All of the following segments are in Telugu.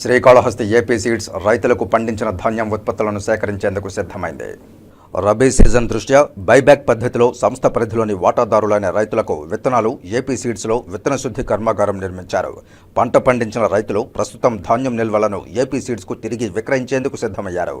శ్రీకాళహస్తి ఏపీ సీడ్స్ రైతులకు పండించిన ధాన్యం ఉత్పత్తులను సేకరించేందుకు సిద్ధమైంది. రబీ సీజన్ దృష్ట్యా బైబ్యాక్ పద్ధతిలో సంస్థ పరిధిలోని వాటాదారులైన రైతులకు విత్తనాలు ఏపీ సీడ్స్లో విత్తన శుద్ధి కర్మాగారం నిర్మించారు. పంట పండించిన రైతులు ప్రస్తుతం ధాన్యం నిల్వలను ఏపీ సీడ్స్కు తిరిగి విక్రయించేందుకు సిద్ధమయ్యారు.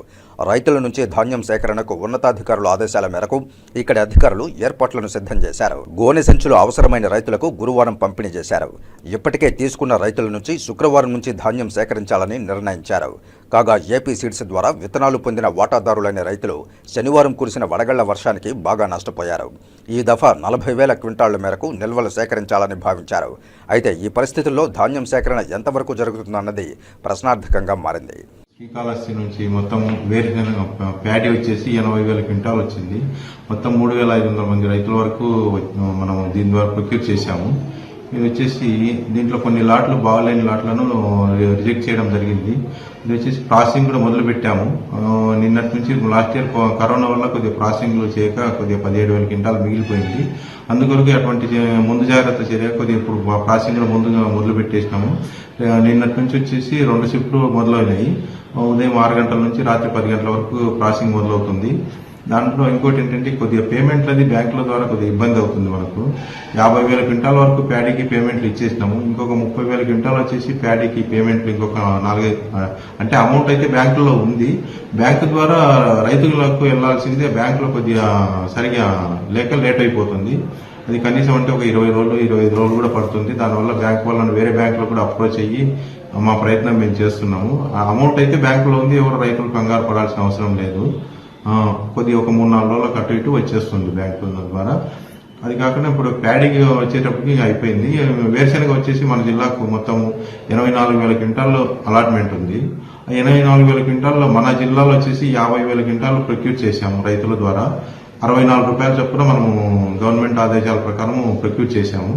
రైతుల నుంచి ధాన్యం సేకరణకు ఉన్నతాధికారుల ఆదేశాల మేరకు ఇక్కడి అధికారులు ఏర్పాట్లను సిద్ధం చేశారు. గోనె సంచులు అవసరమైన రైతులకు గురువారం పంపిణీ చేశారు. ఇప్పటికే తీసుకున్న రైతుల నుంచి శుక్రవారం నుంచి ధాన్యం సేకరించాలని నిర్ణయించారు. కాగా ఏపీ సీడ్స్ ద్వారా విత్తనాలు పొందిన వాటాదారులైన రైతులు శనివారం కురిసిన వడగళ్ళ వర్షానికి బాగా నష్టపోయారు. ఈ దఫా నలభై వేల క్వింటాళ్ళ మేరకు నిల్వలు సేకరించాలని భావించారు. అయితే ఈ పరిస్థితుల్లో ధాన్యం సేకరణ ఎంతవరకు జరుగుతుందన్నది ప్రశ్నార్థకంగా మారింది. శ్రీకాళహస్తి నుంచి మొత్తం వేరుశనగ ప్యాడీ వచ్చేసి ఎనభై వేల క్వింటాల్ వచ్చింది. మొత్తం మూడు వేల ఐదు వందల మంది రైతుల వరకు మనం దీని ద్వారా ప్రొక్యూర్ చేశాము. ఇది వచ్చేసి దీంట్లో కొన్ని లాట్లు బాగలేని లాట్లను రిజెక్ట్ చేయడం జరిగింది. ఇది వచ్చేసి ప్రాసెసింగ్ కూడా మొదలు పెట్టాము. నిన్నటి నుంచి లాస్ట్ ఇయర్ కరోనా వల్ల కొద్దిగా ప్రాసెసింగ్లు చేయక కొద్దిగా పదిహేడు వేల క్వింటాల్ మిగిలిపోయింది. అందుకొరకు అటువంటి ముందు జాగ్రత్త చర్య కొద్దిగా ఇప్పుడు ప్రాసెసింగ్ ముందుగా మొదలు పెట్టేసినాము. నిన్నటి నుంచి వచ్చేసి రెండు షిఫ్ట్లు మొదలైనాయి. ఉదయం ఆరు గంటల నుంచి రాత్రి పది గంటల వరకు ప్రాసెసింగ్ మొదలవుతుంది. దాంట్లో ఇంకోటి ఏంటంటే కొద్దిగా పేమెంట్లు అది బ్యాంకుల ద్వారా కొద్దిగా ఇబ్బంది అవుతుంది మనకు. యాభై వేల క్వింటాల వరకు ప్యాడీకి పేమెంట్లు ఇచ్చేసినాము. ఇంకొక ముప్పై వేల క్వింటాల్ వచ్చేసి ప్యాడీకి పేమెంట్లు ఇంకొక నాలుగైదు అంటే అమౌంట్ అయితే బ్యాంకులో ఉంది. బ్యాంకు ద్వారా రైతులకు వెళ్ళాల్సిందే బ్యాంకులో కొద్దిగా సరిగా లేక లేట్ అయిపోతుంది. అది కనీసం అంటే ఒక ఇరవై రోజులు ఇరవై ఐదు రోజులు కూడా పడుతుంది. దానివల్ల బ్యాంక్ వాళ్ళని వేరే బ్యాంకులో కూడా అప్రోచ్ అయ్యి మా ప్రయత్నం మేము చేస్తున్నాము. ఆ అమౌంట్ అయితే బ్యాంకులో ఉంది ఎవరు రైతులు కంగారు పడాల్సిన అవసరం లేదు. కొద్ది కొద్దిగా ఒక మూడు నాలుగు రోజులకు అటు ఇటు వచ్చేస్తుంది బ్యాంకు ద్వారా. అది కాకుండా ఇప్పుడు ప్యాడీకి వచ్చేటప్పటికి అయిపోయింది. వేరుశనగ వచ్చేసి మన జిల్లాకు మొత్తం ఎనభై నాలుగు వేల క్వింటాల్లో అలాట్మెంట్ ఉంది. ఆ ఎనభై నాలుగు వేల క్వింటాల్లో మన జిల్లాలో వచ్చేసి యాభై వేల క్వింటాలు ప్రొక్యూర్ చేశాము రైతుల ద్వారా. అరవై నాలుగు రూపాయల చొప్పున మనము గవర్నమెంట్ ఆదేశాల ప్రకారం ప్రొక్యూర్ చేశాము.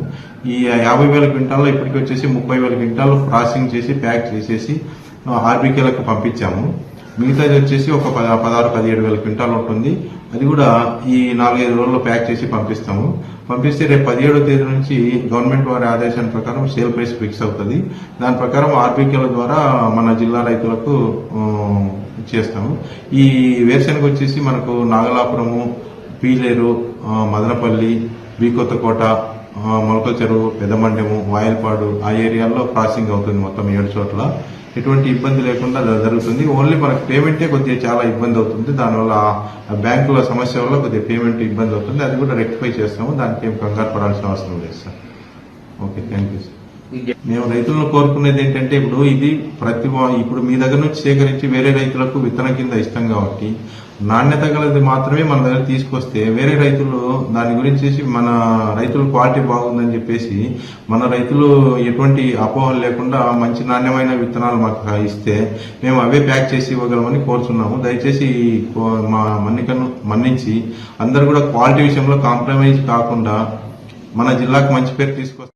ఈ యాభై వేల క్వింటాల్లో ఇప్పటికి వచ్చేసి ముప్పై వేల క్వింటాలు ప్రాసెసింగ్ చేసి ప్యాక్ చేసేసి ఆర్బీకేలకు పంపించాము. మిగతాది వచ్చేసి ఒక పద- పదహారు పదిహేడు వేల క్వింటాల్ ఉంటుంది. అది కూడా ఈ నాలుగైదు రోజుల్లో ప్యాక్ చేసి పంపిస్తాము. పంపిస్తే రేపు పదిహేడో తేదీ నుంచి గవర్నమెంట్ వారి ఆదేశం ప్రకారం సేల్ ప్రైస్ ఫిక్స్ అవుతుంది. దాని ప్రకారం ఆర్బీకేల ద్వారా మన జిల్లా రైతులకు చేస్తాము. ఈ వేరుశనగ వచ్చేసి మనకు నాగలాపురము పీలేరు మదనపల్లి బీకొత్తకోట ఆ, మొలకల చెరువు పెదమండెము వాయల్పాడు ఆ ఏరియాల్లో ప్రాసెసింగ్ అవుతుంది మొత్తం ఏడు చోట్ల. ఎటువంటి ఇబ్బంది లేకుండా జరుగుతుంది. ఓన్లీ మనకు పేమెంటే కొద్దిగా చాలా ఇబ్బంది అవుతుంది. దానివల్ల బ్యాంకుల సమస్య వల్ల కొద్దిగా పేమెంట్ ఇబ్బంది అవుతుంది. అది కూడా రెక్టిఫై చేస్తాము. దానికి ఏం కంగారు పడాల్సిన అవసరం లేదు sir okay thank you sir మేము రైతులను కోరుకునేది ఏంటంటే ఇప్పుడు ఇది ప్రతి ఇప్పుడు మీ దగ్గర నుంచి సేకరించి వేరే రైతులకు విత్తనం కింద ఇష్టం కాబట్టి నాణ్యత గలది మాత్రమే మన దగ్గర తీసుకొస్తే వేరే రైతులు దాని గురించి మన రైతుల క్వాలిటీ బాగుందని చెప్పేసి మన రైతులు ఎటువంటి అపోహలు లేకుండా మంచి నాణ్యమైన విత్తనాలు మాకు ఇస్తే మేము అవే ప్యాక్ చేసి ఇవ్వగలమని కోరుతున్నాము. దయచేసి కో- మా మన్నికను మన్నించి అందరు కూడా క్వాలిటీ విషయంలో కాంప్రమైజ్ కాకుండా మన జిల్లాకు మంచి పేరు తీసుకొస్తారు